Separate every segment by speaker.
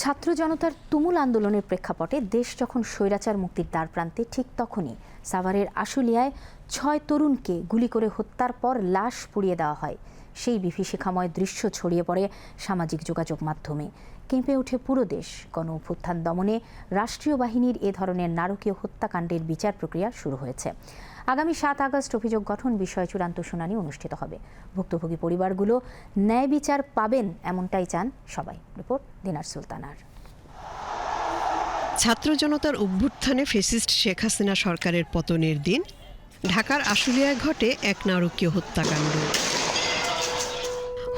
Speaker 1: ছাত্র জনতার তুমুল আন্দোলনের প্রেক্ষাপটে দেশ যখন স্বৈরাচার মুক্তির দ্বার প্রান্তে ঠিক তখনই সাভারের আশুলিয়ায় ছয় তরুণকে গুলি করে হত্যার পর লাশ পুড়িয়ে দেওয়া হয়। সেই বিভীষিকাময় দৃশ্য ছড়িয়ে পড়ে সামাজিক যোগাযোগ মাধ্যমে। কেঁপে ওঠে পুরো দেশ। গণ অভ্যুত্থান দমনে রাষ্ট্রীয় বাহিনীর এ ধরনের নারকীয় হত্যাকাণ্ডের বিচার প্রক্রিয়া শুরু হয়েছে। আগামী সাত আগস্ট অভিযোগ গঠন বিষয়ে চূড়ান্ত শুনানি অনুষ্ঠিত হবে। ভুক্তভোগী পরিবারগুলো ন্যায় বিচার পাবেন এমনটাই চান সবাই। রিপোর্ট দিনার সুলতানার।
Speaker 2: ছাত্র জনতার অভ্যুত্থানে ফেসিস্ট শেখ হাসিনা সরকারের পতনের দিন, ঢাকার আশুলিয়ায় ঘটে এক নারকীয় হত্যাকাণ্ড।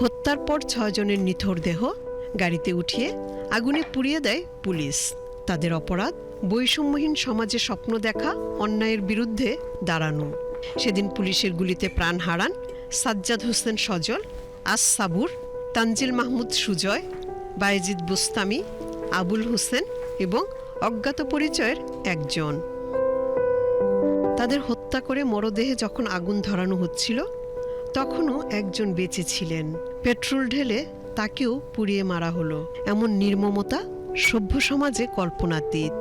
Speaker 2: হত্যার পর ছয়জনের নিথর দেহ গাড়িতে উঠিয়ে আগুনে পুড়িয়ে দেয় পুলিশ। তাদের অপরাধ, বৈষম্যহীন সমাজে স্বপ্ন দেখা, অন্যায়ের বিরুদ্ধে দাঁড়ানো। সেদিন পুলিশের গুলিতে প্রাণ হারান সাজ্জাদ হোসেন সজল, আস সাবুর, তানজিল মাহমুদ সুজয়, বায়েজিদ বুস্তামি, আবুল হোসেন এবং অজ্ঞাত পরিচয়ের একজন। তাদের হত্যা করে মরদেহে যখন আগুন ধরানো হচ্ছিল, তখনও একজন বেঁচে ছিলেন। পেট্রোল ঢেলে তাকেও পুড়িয়ে মারা হলো। এমন নির্মমতা সভ্য সমাজে কল্পনাতীত।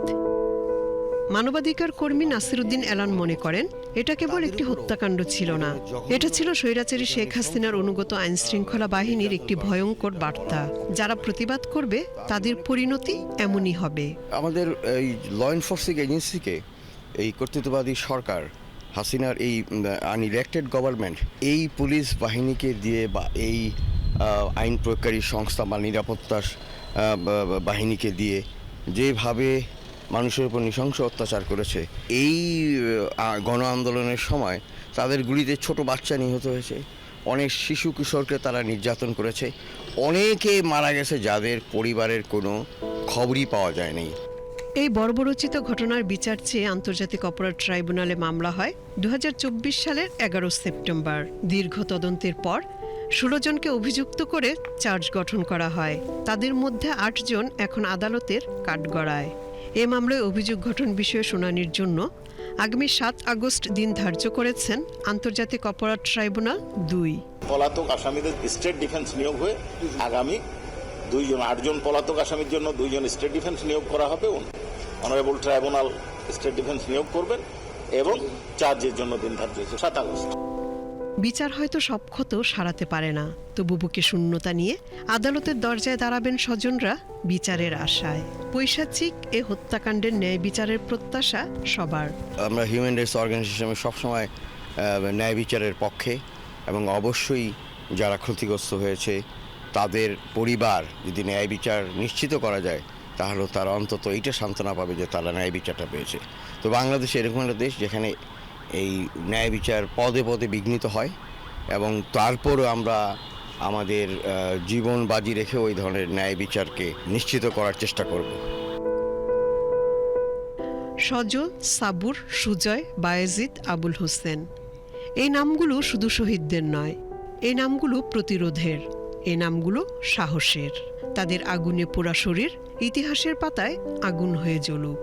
Speaker 2: মানবাধিকার কর্মী নাসিরুদ্দিন এলান মনে করেন, এটা কেবল একটি হত্যাকাণ্ড ছিল না। এটা ছিল স্বৈরাচারী শেখ হাসিনার অনুগত আইন শৃঙ্খলা বাহিনীর একটি ভয়ঙ্কর বার্তা। যারা প্রতিবাদ করবে, তাদের পরিণতি এমনই হবে।
Speaker 3: আমাদের এই ল এনফোর্সিং এজেন্সিকে এই কর্তৃত্ববাদী সরকার, হাসিনার এই আনইলেক্টেড গভর্নমেন্ট এই পুলিশ বাহিনীকে দিয়ে বা এই আইন প্রয়োগকারী সংস্থা বা নিরাপত্তা বাহিনীকে দিয়ে যেভাবে মানুষের উপর নৃশংস অত্যাচার করেছে, এই গণ আন্দোলনের সময় তাদের গুলিতে ছোট বাচ্চা নিহত হয়েছে, অনেক শিশু কিশোরকে তারা নির্যাতন করেছে, অনেকে মারা গেছে যাদের পরিবারের কোনো খবরই পাওয়া যায়নি।
Speaker 2: এই বর্বরচিত ঘটনার বিচার চেয়ে আন্তর্জাতিক অপরাধ ট্রাইব্যুনালে মামলা হয় দু হাজার চব্বিশ সালের এগারো সেপ্টেম্বর। দীর্ঘ তদন্তের পর ষোলো জনকে অভিযুক্ত করে চার্জ গঠন করা হয়। তাদের মধ্যে আটজন এখন আদালতের কাঠগড়ায়। এ মামলায় অভিযোগ গঠন বিষয়ে শুনানির জন্য আগামী সাত আগস্ট দিন ধার্য করেছেন আন্তর্জাতিক অপরাধ ট্রাইব্যুনাল দুই।
Speaker 4: পলাতক আসামিদের স্টেট ডিফেন্স নিয়োগ হয়ে আগামী দুইজন আটজন পলাতক আসামির জন্য দুইজন স্টেট ডিফেন্স নিয়োগ করা হবে। অনারেবল ট্রাইব্যুনাল স্টেট ডিফেন্স নিয়োগ করবেন এবং চার্জের জন্য দিন ধার্য হয়েছে, সাত আগস্ট।
Speaker 2: বিচার হয়তো সব ক্ষত সারাতে পারে না। তবু বুকে শূন্যতা নিয়ে আদালতের দরজায় দাঁড়াবেন স্বজনরা বিচারের আশায়। পৈশাচিক এ হত্যাকাণ্ডের ন্যায় বিচারের প্রত্যাশা সবার।
Speaker 3: আমরা হিউম্যান রাইটস অর্গানাইজেশনে সবসময় ন্যায় বিচারের পক্ষে এবং অবশ্যই যারা ক্ষতিগ্রস্ত হয়েছে, তাদের পরিবার যদি ন্যায় বিচার নিশ্চিত করা যায়, তাহলে তারা অন্তত এইটা সান্ত্বনা পাবে যে তারা ন্যায় বিচারটা পেয়েছে। তো বাংলাদেশ এরকম একটা দেশ যেখানে এই ন্যায় বিচার পদে পদে বিঘ্নিত হয় এবং তারপরও আমরা আমাদের জীবন বাজি রেখে ওই ধরনের ন্যায় বিচারকে নিশ্চিত করার চেষ্টা করব।
Speaker 2: সজল সাবুর সুজয়, বায়েজিদ, আবুল হোসেন। এই নামগুলো শুধু শহীদদের নয়, এই নামগুলো প্রতিরোধের, এই নামগুলো সাহসের। তাদের আগুনে পোড়া শরীর ইতিহাসের পাতায় আগুন হয়ে জ্বলুক।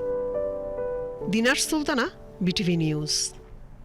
Speaker 2: Dinar Sultana, BTV news.